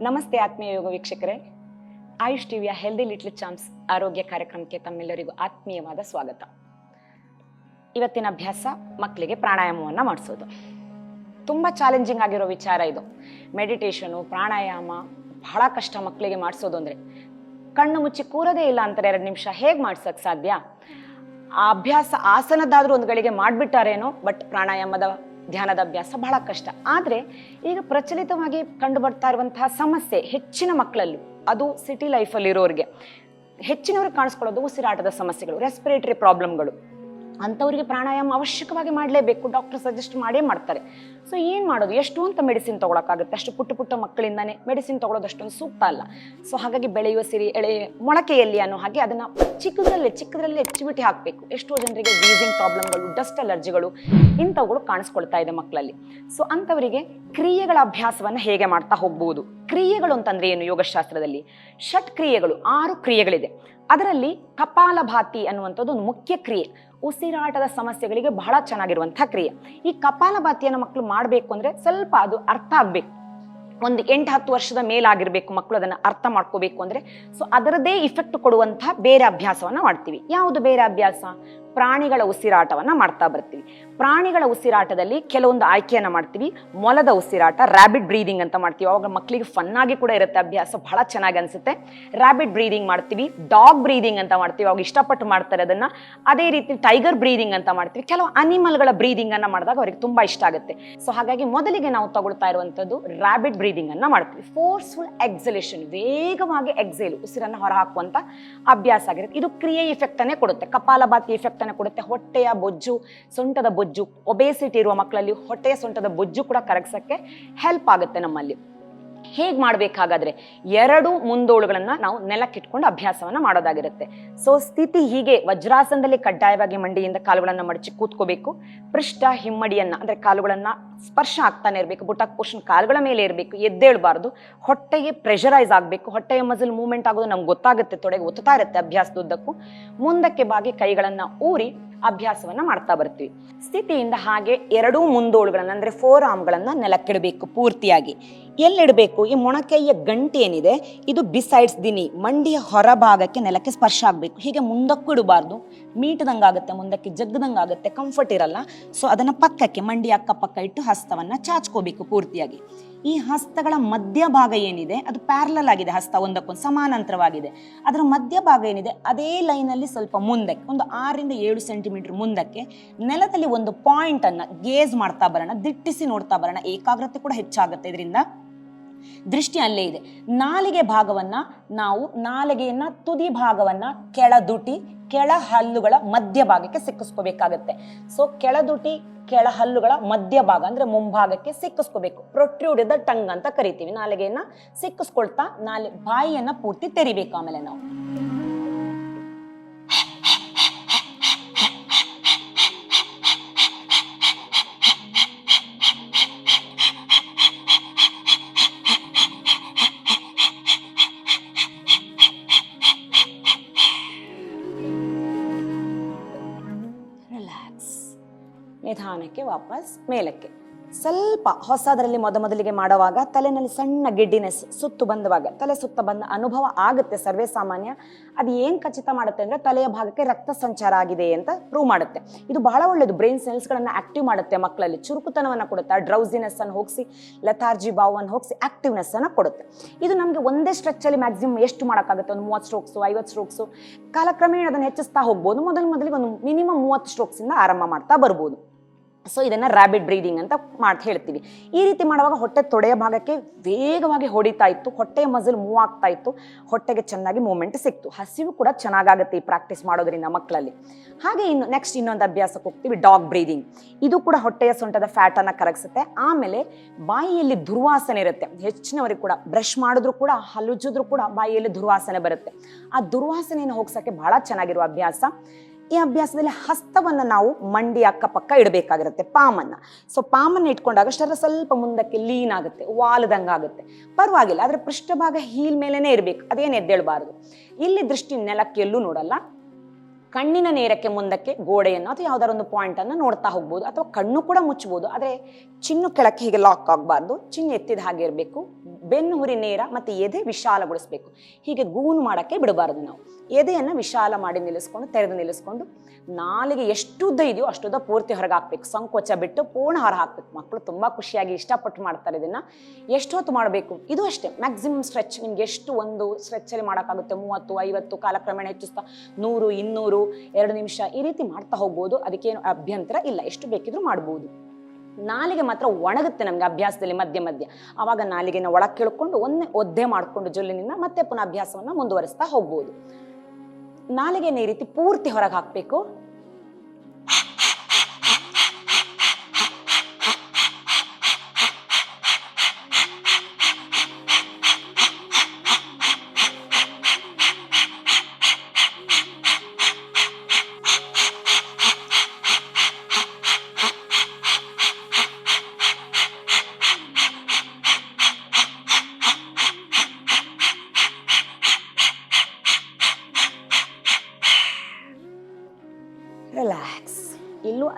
ನಮಸ್ತೆ ಆತ್ಮೀಯ ಯೋಗ ವೀಕ್ಷಕರೇ. ಆಯುಷ್ ಟಿವಿಯ ಹೆಲ್ದಿ ಲಿಟ್ಲ್ ಚಾಮ್ಸ್ ಆರೋಗ್ಯ ಕಾರ್ಯಕ್ರಮಕ್ಕೆ ತಮ್ಮೆಲ್ಲರಿಗೂ ಆತ್ಮೀಯವಾದ ಸ್ವಾಗತ. ಇವತ್ತಿನ ಅಭ್ಯಾಸ ಮಕ್ಕಳಿಗೆ ಪ್ರಾಣಾಯಾಮವನ್ನು ಮಾಡಿಸೋದು. ತುಂಬ ಚಾಲೆಂಜಿಂಗ್ ಆಗಿರೋ ವಿಚಾರ ಇದು. ಮೆಡಿಟೇಷನು ಪ್ರಾಣಾಯಾಮ ಬಹಳ ಕಷ್ಟ ಮಕ್ಕಳಿಗೆ ಮಾಡಿಸೋದು ಅಂದರೆ. ಕಣ್ಣು ಮುಚ್ಚಿ ಕೂರೋದೇ ಇಲ್ಲ ಅಂತಾರೆ ಎರಡು ನಿಮಿಷ ಹೇಗೆ ಮಾಡ್ಸೋಕ್ಕೆ ಸಾಧ್ಯ? ಆ ಅಭ್ಯಾಸ ಆಸನದಾದರೂ ಒಂದು ಗಳಿಗೆ ಮಾಡಿಬಿಟ್ಟಾರೇನೋ ಬಟ್ ಪ್ರಾಣಾಯಾಮದ ಧ್ಯಾನದ ಅಭ್ಯಾಸ ಬಹಳ ಕಷ್ಟ. ಆದರೆ ಈಗ ಪ್ರಚಲಿತವಾಗಿ ಕಂಡು ಬರ್ತಾ ಇರುವಂತಹ ಸಮಸ್ಯೆ ಹೆಚ್ಚಿನ ಮಕ್ಕಳಲ್ಲೂ, ಅದು ಸಿಟಿ ಲೈಫಲ್ಲಿರೋರಿಗೆ ಹೆಚ್ಚಿನವರು ಹೆಚ್ಚಿನವ್ರಿಗೆ ಕಾಣಿಸ್ಕೊಳ್ಳೋದು ಉಸಿರಾಟದ ಸಮಸ್ಯೆಗಳು ರೆಸ್ಪಿರೇಟರಿ ಪ್ರಾಬ್ಲಮ್ಗಳು ಅಂಥವ್ರಿಗೆ ಪ್ರಾಣಾಯಾಮ ಅವಶ್ಯಕವಾಗಿ ಮಾಡಲೇಬೇಕು. ಡಾಕ್ಟರ್ ಸಜೆಸ್ಟ್ ಮಾಡೇ ಮಾಡ್ತಾರೆ. ಸೊ ಏನು ಮಾಡೋದು? ಎಷ್ಟು ಅಂತ ಮೆಡಿಸಿನ್ ತೊಗೊಳಕ್ಕಾಗುತ್ತೆ? ಅಷ್ಟು ಪುಟ್ಟ ಪುಟ್ಟ ಮಕ್ಕಳಿಂದಾನೇ ಮೆಡಿಸಿನ್ ತೊಗೊಳೋದು ಅಷ್ಟೊಂದು ಸೂಕ್ತ ಅಲ್ಲ. ಸೊ ಹಾಗಾಗಿ ಬೆಳೆಯುವ ಸಿರಿ, ಎಳೆ, ಮೊಳಕೆಯಲ್ಲಿ ಅನ್ನೋ ಹಾಗೆ ಅದನ್ನು ಚಿಕ್ಕದ್ರಲ್ಲೇ, ಚಿಕ್ಕದರಲ್ಲಿ ಹೆಚ್ಚುಬಿಟ್ಟು ಹಾಕಬೇಕು. ಎಷ್ಟೋ ಜನರಿಗೆ ಬ್ರೀಸಿಂಗ್ ಪ್ರಾಬ್ಲಮ್ಗಳು ಡಸ್ಟ್ ಅಲರ್ಜಿಗಳು ಇಂಥವುಗಳು ಕಾಣಿಸ್ಕೊಳ್ತಾ ಇದೆ ಮಕ್ಕಳಲ್ಲಿ. ಸೊ ಅಂಥವರಿಗೆ ಕ್ರಿಯೆಗಳ ಅಭ್ಯಾಸವನ್ನು ಹೇಗೆ ಮಾಡ್ತಾ ಹೋಗ್ಬೋದು? ಕ್ರಿಯೆಗಳು ಅಂತಂದ್ರೆ ಏನು ಯೋಗಶಾಸ್ತ್ರದಲ್ಲಿ? ಷಟ್ ಕ್ರಿಯೆಗಳು ಆರು ಕ್ರಿಯೆಗಳಿದೆ. ಅದರಲ್ಲಿ ಕಪಾಲಭಾತಿ ಅನ್ನುವಂಥದ್ದು ಒಂದು ಮುಖ್ಯ ಕ್ರಿಯೆ. ಉಸಿರಾಟದ ಸಮಸ್ಯೆಗಳಿಗೆ ಬಹಳ ಚೆನ್ನಾಗಿರುವಂತಹ ಕ್ರಿಯೆ. ಈ ಕಪಾಲಭಾತಿಯನ್ನು ಮಕ್ಕಳು ಮಾಡಬೇಕು ಅಂದ್ರೆ ಸ್ವಲ್ಪ ಅದು ಅರ್ಥ ಆಗ್ಬೇಕು. ಒಂದು ಎಂಟು ಹತ್ತು ವರ್ಷದ ಮೇಲಾಗಿರ್ಬೇಕು ಮಕ್ಕಳು ಅದನ್ನು ಅರ್ಥ ಮಾಡ್ಕೋಬೇಕು ಅಂದ್ರೆ ಸೊ ಅದರದೇ ಇಫೆಕ್ಟ್ ಕೊಡುವಂತಹ ಬೇರೆ ಅಭ್ಯಾಸವನ್ನ ಮಾಡ್ತೀವಿ. ಯಾವುದು ಬೇರೆ ಅಭ್ಯಾಸ? ಪ್ರಾಣಿಗಳ ಉಸಿರಾಟವನ್ನು ಮಾಡ್ತಾ ಬರ್ತೀವಿ. ಪ್ರಾಣಿಗಳ ಉಸಿರಾಟದಲ್ಲಿ ಕೆಲವೊಂದು ಆಯ್ಕೆಯನ್ನು ಮಾಡ್ತೀವಿ. ಮೊಲದ ಉಸಿರಾಟ ರ್ಯಾಬಿಡ್ ಬ್ರೀದಿಂಗ್ ಅಂತ ಮಾಡ್ತೀವಿ. ಅವಾಗ ಮಕ್ಕಳಿಗೆ ಫನ್ನಾಗಿ ಕೂಡ ಇರುತ್ತೆ ಅಭ್ಯಾಸ. ಬಹಳ ಚೆನ್ನಾಗಿ ಅನ್ಸುತ್ತೆ. ರ್ಯಾಬಿಡ್ ಬ್ರೀದಿಂಗ್ ಮಾಡ್ತೀವಿ. ಡಾಗ್ ಬ್ರೀದಿಂಗ್ ಅಂತ ಮಾಡ್ತೀವಿ. ಅವಾಗ ಇಷ್ಟಪಟ್ಟು ಮಾಡ್ತಾರೆ ಅದನ್ನು ಅದೇ ರೀತಿ ಟೈಗರ್ ಬ್ರೀದಿಂಗ್ ಅಂತ ಮಾಡ್ತೀವಿ. ಕೆಲವು ಅನಿಮಲ್ಗಳ ಬ್ರೀದಿಂಗ್ ಅನ್ನು ಮಾಡಿದಾಗ ಅವ್ರಿಗೆ ತುಂಬ ಇಷ್ಟ ಆಗುತ್ತೆ. ಸೊ ಹಾಗಾಗಿ ಮೊದಲಿಗೆ ನಾವು ತಗೊಳ್ತಾ ಇರುವಂಥದ್ದು ರ್ಯಾಬಿಡ್ ಬ್ರೀದಿಂಗ್ ಅನ್ನು ಮಾಡ್ತೀವಿ. ಫೋರ್ಸ್ಫುಲ್ ಎಕ್ಸಲೇಷನ್ ವೇಗವಾಗಿ ಎಕ್ಸೇಲ್ ಉಸಿರನ್ನು ಹೊರಹಾಕುವಂಥ ಅಭ್ಯಾಸ ಆಗಿರುತ್ತೆ. ಇದು ಕ್ರಿಯೆ ಇಫೆಕ್ಟ್ ಅನ್ನೇ ಕೊಡುತ್ತೆ. ಕಪಾಲಭಾತಿ ಇಫೆಕ್ಟ್ ಅನ್ನ ಕೊಡುತ್ತೆ, ಹೊಟ್ಟೆಯ ಬೊಜ್ಜು, ಸೊಂಟದ ಬೊಜ್ಜು ಒಬೇಸಿಟಿ ಇರುವ ಮಕ್ಕಳಲ್ಲಿ ಹೊಟ್ಟೆಯ ಸೊಂಟದ ಬೊಜ್ಜು ಕೂಡ ಕರಗಿಸೋಕ್ಕೆ ಹೆಲ್ಪ್ ಆಗುತ್ತೆ ನಮ್ಮಲ್ಲಿ. ಹೇಗೆ ಮಾಡ್ಬೇಕಾಗಾದ್ರೆ ಎರಡು ಮುಂದೋಳುಗಳನ್ನ ನಾವು ನೆಲಕ್ಕಿಟ್ಕೊಂಡು ಅಭ್ಯಾಸವನ್ನ ಮಾಡೋದಾಗಿರುತ್ತೆ. ಸೊ ಸ್ಥಿತಿ ಹೀಗೆ ವಜ್ರಾಸನದಲ್ಲಿ ಕಡ್ಡಾಯವಾಗಿ ಮಂಡಿಯಿಂದ ಕಾಲುಗಳನ್ನ ಮಡಚಿ ಕೂತ್ಕೋಬೇಕು. ಪೃಷ್ಠ ಹಿಮ್ಮಡಿಯನ್ನ ಅಂದ್ರೆ ಕಾಲುಗಳನ್ನ ಸ್ಪರ್ಶ ಆಗ್ತಾನೆ ಇರಬೇಕು. ಬುಟಕ್ ಪೋಷನ್ ಕಾಲುಗಳ ಮೇಲೆ ಇರಬೇಕು. ಎದ್ದೇಳಬಾರ್ದು. ಹೊಟ್ಟೆಗೆ ಪ್ರೆಷರೈಸ್ ಆಗಬೇಕು. ಹೊಟ್ಟೆಯ ಮಸಲ್ ಮೂವ್ಮೆಂಟ್ ಆಗೋದು ನಮ್ಗೆ ಗೊತ್ತಾಗುತ್ತೆ. ತೊಡೆಗೆ ಒತ್ತಾ ಇರುತ್ತೆ ಅಭ್ಯಾಸದುದ್ದಕ್ಕೂ. ಮುಂದಕ್ಕೆ ಬಾಗಿ ಕೈಗಳನ್ನ ಊರಿ ಅಭ್ಯಾಸವನ್ನ ಮಾಡ್ತಾ ಬರ್ತೀವಿ. ಸ್ಥಿತಿಯಿಂದ ಹಾಗೆ ಎರಡೂ ಮುಂದೋಳುಗಳನ್ನ ಅಂದ್ರೆ ಫೋರ್ ಆರ್ಮ್ಗಳನ್ನ ನೆಲಕ್ಕಿಡಬೇಕು ಪೂರ್ತಿಯಾಗಿ. ಎಲ್ಲಿಡಬೇಕು? ಈ ಮೊಣಕೈಯ ಗಂಟಿ ಏನಿದೆ ಇದು ಬಿಸೈಡ್ಸ್ ದಿನಿ, ಮಂಡಿಯ ಹೊರಭಾಗಕ್ಕೆ ನೆಲಕ್ಕೆ ಸ್ಪರ್ಶ ಆಗಬೇಕು. ಹೀಗೆ ಮುಂದಕ್ಕೂ ಇಡಬಾರ್ದು. ಮೀಟದಂಗಾಗುತ್ತೆ, ಮುಂದಕ್ಕೆ ಜಗ್ಗದಂಗಾಗುತ್ತೆ ಕಂಫರ್ಟ್ ಇರಲ್ಲ. ಸೊ ಅದನ್ನು ಪಕ್ಕಕ್ಕೆ, ಮಂಡಿ ಅಕ್ಕಪಕ್ಕ ಇಟ್ಟು ಹಸ್ತವನ್ನು ಚಾಚ್ಕೋಬೇಕು ಪೂರ್ತಿಯಾಗಿ. ಈ ಹಸ್ತಗಳ ಮಧ್ಯಭಾಗ ಏನಿದೆ, ಅದು ಪ್ಯಾರಲಲ್ ಆಗಿದೆ ಹಸ್ತ, ಒಂದಕ್ಕೊಂದು ಸಮಾನಾಂತರವಾಗಿದೆ. ಅದರ ಮಧ್ಯಭಾಗ ಏನಿದೆ, ಅದೇ ಲೈನಲ್ಲಿ ಸ್ವಲ್ಪ ಮುಂದಕ್ಕೆ, ಒಂದು ಆರರಿಂದ ಏಳು ಸೆಂಟಿಮೀಟರ್ ಮುಂದಕ್ಕೆ, ನೆಲದಲ್ಲಿ ಒಂದು ಪಾಯಿಂಟನ್ನು ಗೇಜ್ ಮಾಡ್ತಾ ಬರೋಣ, ದಿಟ್ಟಿಸಿ ನೋಡ್ತಾ ಬರೋಣ, ಏಕಾಗ್ರತೆ ಕೂಡ ಹೆಚ್ಚಾಗುತ್ತೆ ಇದರಿಂದ. ದೃಷ್ಟಿ ಅಲ್ಲೇ ಇದೆ. ನಾಲಿಗೆ ಭಾಗವನ್ನ ನಾವು ನಾಲಿಗೆಯನ್ನ ತುದಿ ಭಾಗವನ್ನ ಕೆಳದುಟಿ ಕೆಳ ಹಲ್ಲುಗಳ ಮಧ್ಯಭಾಗಕ್ಕೆ ಸಿಕ್ಕಿಸ್ಕೋಬೇಕಾಗತ್ತೆ. ಸೊ ಕೆಳದುಟಿ ಕೆಳ ಹಲ್ಲುಗಳ ಮಧ್ಯಭಾಗ ಅಂದ್ರೆ ಮುಂಭಾಗಕ್ಕೆ ಸಿಕ್ಕಿಸ್ಕೋಬೇಕು. ಪ್ರೊಟ್ರೂಡ್ ದ ಟಂಗ್ ಅಂತ ಕರಿತೀವಿ. ನಾಲಿಗೆಯನ್ನ ಸಿಕ್ಕಿಸ್ಕೊಳ್ತಾ ನಾಲಿ ಬಾಯಿಯನ್ನ ಪೂರ್ತಿ ತೆರಿಬೇಕು ಆಮೇಲೆ ನಾವು. ನಿಧಾನಕ್ಕೆ ವಾಪಸ್ ಮೇಲಕ್ಕೆ. ಸ್ವಲ್ಪ ಹೊಸದರಲ್ಲಿ ಮೊದ ಮೊದಲಿಗೆ ಮಾಡುವಾಗ ತಲೆನಲ್ಲಿ ಸಣ್ಣ ಗಿಡ್ಡಿನೆಸ್ ಸುತ್ತು ಬಂದವಾಗ, ತಲೆ ಸುತ್ತ ಬಂದ ಅನುಭವ ಆಗುತ್ತೆ ಸರ್ವೇ ಸಾಮಾನ್ಯ. ಅದು ಏನು ಖಚಿತ ಮಾಡುತ್ತೆ ಅಂದ್ರೆ ತಲೆಯ ಭಾಗಕ್ಕೆ ರಕ್ತ ಸಂಚಾರ ಆಗಿದೆ ಅಂತ ಪ್ರೂವ್ ಮಾಡುತ್ತೆ. ಇದು ಬಹಳ ಒಳ್ಳೆಯದು ಬ್ರೈನ್ ಸೆಲ್ಸ್ಗಳನ್ನ ಆಕ್ಟಿವ್ ಮಾಡುತ್ತೆ ಮಕ್ಕಳಲ್ಲಿ. ಚುರುಕುತನವನ್ನು ಕೊಡುತ್ತೆ ಡ್ರೌಸಿನೆಸ್ ಅನ್ನು ಹೋಗಿಸಿ ಲಥಾರ್ಜಿ ಭಾವವನ್ನು ಹೋಗಿಸಿ ಆಕ್ಟಿವ್ನೆಸ್ ಅನ್ನು ಕೊಡುತ್ತೆ. ಇದು ನಮಗೆ ಒಂದೇ ಸ್ಟ್ರೆಚ್ಚಲ್ಲಿ ಮ್ಯಾಕ್ಸಿಮಮ್ ಎಷ್ಟು ಮಾಡೋಕ್ಕಾಗುತ್ತೆ? ಒಂದು ಮೂವತ್ತು ಸ್ಟ್ರೋಕ್ಸು ಐವತ್ತು ಸ್ಟ್ರೋಕ್ಸು ಕಾಲಕ್ರಮೇಣ ಅದನ್ನು ಹೆಚ್ಚಿಸ್ತಾ ಹೋಗ್ಬೋದು. ಮೊದಲು ಮೊದಲಿಗೆ ಒಂದು ಮಿನಿಮಮ್ ಮೂವತ್ತು ಸ್ಟ್ರೋಕ್ಸಿಂದ ಆರಂಭ ಮಾಡ್ತಾ ಬರ್ಬೋದು. ಸೊ ಇದನ್ನು ರ್ಯಾಬಿಡ್ ಬ್ರೀದಿಂಗ್ ಅಂತ ಮಾಡಿ, ಹೇಳ್ತೀವಿ. ಈ ರೀತಿ ಮಾಡುವಾಗ ಹೊಟ್ಟೆ ತೊಡೆಯ ಭಾಗಕ್ಕೆ ವೇಗವಾಗಿ ಹೊಡಿತಾ ಇತ್ತು. ಹೊಟ್ಟೆಯ ಮಜಲ್ ಮೂವ್ ಆಗ್ತಾ ಇತ್ತು. ಹೊಟ್ಟೆಗೆ ಚೆನ್ನಾಗಿ ಮೂವ್ಮೆಂಟ್ ಸಿಕ್ತು. ಹಸಿವು ಕೂಡ ಚೆನ್ನಾಗಾಗುತ್ತೆ ಈ ಪ್ರಾಕ್ಟೀಸ್ ಮಾಡೋದ್ರಿಂದ ಮಕ್ಕಳಲ್ಲಿ ಹಾಗೆ ಇನ್ನು ನೆಕ್ಸ್ಟ್ ಇನ್ನೊಂದು ಅಭ್ಯಾಸಕ್ಕೆ ಹೋಗ್ತೀವಿ ಡಾಗ್ ಬ್ರೀದಿಂಗ್ ಇದು ಕೂಡ ಹೊಟ್ಟೆಯ ಸೊಂಟದ ಫ್ಯಾಟನ್ನು ಕರಗಿಸುತ್ತೆ. ಆಮೇಲೆ ಬಾಯಿಯಲ್ಲಿ ದುರ್ವಾಸನೆ ಇರುತ್ತೆ. ಹೆಚ್ಚಿನವರಿಗೆ ಕೂಡ ಬ್ರಷ್ ಮಾಡಿದ್ರು ಕೂಡ ಹಲುಜಿದ್ರು ಕೂಡ ಬಾಯಿಯಲ್ಲಿ ದುರ್ವಾಸನೆ ಬರುತ್ತೆ. ಆ ದುರ್ವಾಸನೆಯನ್ನು ಹೋಗ್ಸೋಕ್ಕೆ ಬಹಳ ಚೆನ್ನಾಗಿರುವ ಅಭ್ಯಾಸ. ಈ ಅಭ್ಯಾಸದಲ್ಲಿ ಹಸ್ತವನ್ನು ನಾವು ಮಂಡಿ ಅಕ್ಕಪಕ್ಕ ಇಡಬೇಕಾಗಿರುತ್ತೆ, ಪಾಮನ್ನ. ಸೊ ಪಾಮನ್ನ ಇಟ್ಕೊಂಡಾಗ ಶರ ಸ್ವಲ್ಪ ಮುಂದಕ್ಕೆ ಲೀನ್ ಆಗುತ್ತೆ, ವಾಲದಂಗೆ ಆಗುತ್ತೆ. ಪರವಾಗಿಲ್ಲ, ಆದರೆ ಪೃಷ್ಠಭಾಗ ಹೀಲ್ ಮೇಲೇನೇ ಇರಬೇಕು, ಅದೇನು ಎದ್ದೇಳಬಾರ್ದು. ಇಲ್ಲಿ ದೃಷ್ಟಿ ನೆಲಕ್ಕೆ ಎಲ್ಲೂ ನೋಡಲ್ಲ. ಕಣ್ಣಿನ ನೇರಕ್ಕೆ ಮುಂದಕ್ಕೆ ಗೋಡೆಯನ್ನು ಅಥವಾ ಯಾವ್ದಾರ ಒಂದು ಪಾಯಿಂಟ್ ಅನ್ನು ನೋಡ್ತಾ ಹೋಗ್ಬೋದು, ಅಥವಾ ಕಣ್ಣು ಕೂಡ ಮುಚ್ಚಬಹುದು ಆದರೆ ಚಿನ್ನು ಕೆಳಕ್ಕೆ ಹೀಗೆ ಲಾಕ್ ಆಗಬಾರ್ದು, ಚಿನ್ನು ಎತ್ತಿದ ಹಾಗೆ ಇರಬೇಕು. ಬೆನ್ನು ಹುರಿ ನೇರ ಮತ್ತು ಎದೆ ವಿಶಾಲಗೊಳಿಸ್ಬೇಕು. ಹೀಗೆ ಗೂನು ಮಾಡೋಕ್ಕೆ ಬಿಡಬಾರದು ನಾವು. ಎದೆಯನ್ನು ವಿಶಾಲ ಮಾಡಿ ನಿಲ್ಲಿಸ್ಕೊಂಡು, ತೆರೆದು ನಿಲ್ಲಿಸ್ಕೊಂಡು, ನಾಲಿಗೆ ಎಷ್ಟು ಉದ್ದ ಇದೆಯೋ ಅಷ್ಟು ಉದ್ದ ಪೂರ್ತಿ ಹೊರಗೆ ಹಾಕ್ಬೇಕು. ಸಂಕೋಚ ಬಿಟ್ಟು ಪೂರ್ಣ ಹೊರ ಹಾಕ್ಬೇಕು. ಮಕ್ಕಳು ತುಂಬ ಖುಷಿಯಾಗಿ ಇಷ್ಟಪಟ್ಟು ಮಾಡ್ತಾರೆ ಇದನ್ನು. ಎಷ್ಟೊತ್ತು ಮಾಡಬೇಕು? ಇದು ಅಷ್ಟೇ. ಮ್ಯಾಕ್ಸಿಮಮ್ ಸ್ಟ್ರೆಚ್ ನಿಮ್ಗೆ ಎಷ್ಟು ಒಂದು ಸ್ಟ್ರೆಚ್ಚಲ್ಲಿ ಮಾಡೋಕ್ಕಾಗುತ್ತೆ? ಮೂವತ್ತು, ಐವತ್ತು, ಕಾಲಕ್ರಮೇಣ ಹೆಚ್ಚಿಸ್ತಾ, ನೂರು, ಇನ್ನೂರು, ಎರಡು ನಿಮಿಷ ಈ ರೀತಿ ಮಾಡ್ತಾ ಹೋಗ್ಬೋದು. ಅದಕ್ಕೇನು ಅಭ್ಯಂತರ ಇಲ್ಲ. ಎಷ್ಟು ಬೇಕಿದ್ರೂ ಮಾಡ್ಬೋದು. ನಾಲಿಗೆ ಮಾತ್ರ ಒಣಗುತ್ತೆ ನಮಗೆ ಅಭ್ಯಾಸದಲ್ಲಿ ಮಧ್ಯೆ ಮಧ್ಯೆ. ಆವಾಗ ನಾಲಿಗೆನ ಒಳಗೆ ಕೇಳ್ಕೊಂಡು ಒಂದೇ ಒದ್ದೆ ಮಾಡಿಕೊಂಡು ಜೊಲ್ಲಿನಿಂದ ಮತ್ತೆ ಪುನಃ ಅಭ್ಯಾಸವನ್ನು ಮುಂದುವರಿಸ್ತಾ ಹೋಗ್ಬೋದು. ನಾಲಿಗೆನ ಈ ರೀತಿ ಪೂರ್ತಿ ಹೊರಗೆ ಹಾಕಬೇಕು.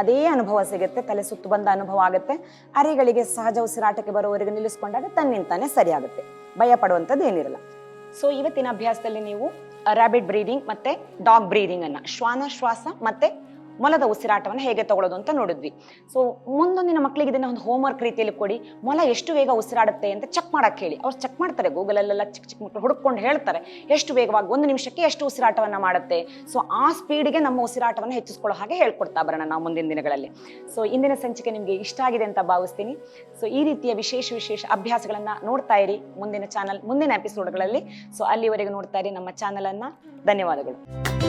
ಅದೇ ಅನುಭವ ಸಿಗುತ್ತೆ, ತಲೆ ಸುತ್ತು ಬಂದ ಅನುಭವ ಆಗುತ್ತೆ. ಅರೆಗಳಿಗೆ ಸಹಜ ಉಸಿರಾಟಕ್ಕೆ ಬರೋವರೆಗೆ ನಿಲ್ಲಿಸ್ಕೊಂಡಾಗ ತನ್ನಿಂತಾನೆ ಸರಿ ಆಗುತ್ತೆ ಭಯ ಪಡುವಂಥದ್ದು ಏನಿರಲ್ಲ. ಸೊ ಇವತ್ತಿನ ಅಭ್ಯಾಸದಲ್ಲಿ ನೀವು ರಾಬಿಟ್ ಬ್ರೀದಿಂಗ್ ಮತ್ತೆ ಡಾಗ್ ಬ್ರೀದಿಂಗ್ ಅನ್ನ ಶ್ವಾನ ಶ್ವಾಸ ಮತ್ತೆ ಮೊಲದ ಉಸಿರಾಟವನ್ನು ಹೇಗೆ ತಗೊಳ್ಳೋದು ಅಂತ ನೋಡಿದ್ವಿ. ಸೊ ಮುಂದೊಂದಿನ ಮಕ್ಕಳಿಗೆ ಇದನ್ನ ಒಂದು ಹೋಮ್ವರ್ಕ್ ರೀತಿಯಲ್ಲಿ ಕೊಡಿ, ಮೊಲ ಎಷ್ಟು ವೇಗ ಉಸಿರಾಡುತ್ತೆ ಅಂತ ಚೆಕ್ ಮಾಡಕ್ಕೆ ಹೇಳಿ. ಅವ್ರು ಚೆಕ್ ಮಾಡ್ತಾರೆ ಗೂಗಲಲ್ಲೆಲ್ಲ ಚಿಕ್ಕ ಚಿಕ್ಕ ಮಕ್ಕಳು ಹುಡುಕೊಂಡು ಹೇಳ್ತಾರೆ, ಎಷ್ಟು ವೇಗವಾಗಿ ಒಂದು ನಿಮಿಷಕ್ಕೆ ಎಷ್ಟು ಉಸಿರಾಟವನ್ನ ಮಾಡುತ್ತೆ. ಸೊ ಆ ಸ್ಪೀಡ್ಗೆ ನಮ್ಮ ಉಸಿರಾಟವನ್ನು ಹೆಚ್ಚಿಸ್ಕೊಳ್ಳೋ ಹಾಗೆ ಹೇಳ್ಕೊಡ್ತಾ ಬರೋಣ ನಾವು ಮುಂದಿನ ದಿನಗಳಲ್ಲಿ. ಸೊ ಇಂದಿನ ಸಂಚಿಕೆ ನಿಮಗೆ ಇಷ್ಟ ಆಗಿದೆ ಅಂತ ಭಾವಿಸ್ತೀನಿ. ಸೊ ಈ ರೀತಿಯ ವಿಶೇಷ ವಿಶೇಷ ಅಭ್ಯಾಸಗಳನ್ನ ನೋಡ್ತಾ ಇರಿ ಮುಂದಿನ ಚಾನಲ್ ಮುಂದಿನ ಎಪಿಸೋಡ್ಗಳಲ್ಲಿ ಸೊ ಅಲ್ಲಿವರೆಗೂ ನೋಡ್ತಾ ಇರಿ ನಮ್ಮ ಚಾನಲನ್ನು ಧನ್ಯವಾದಗಳು.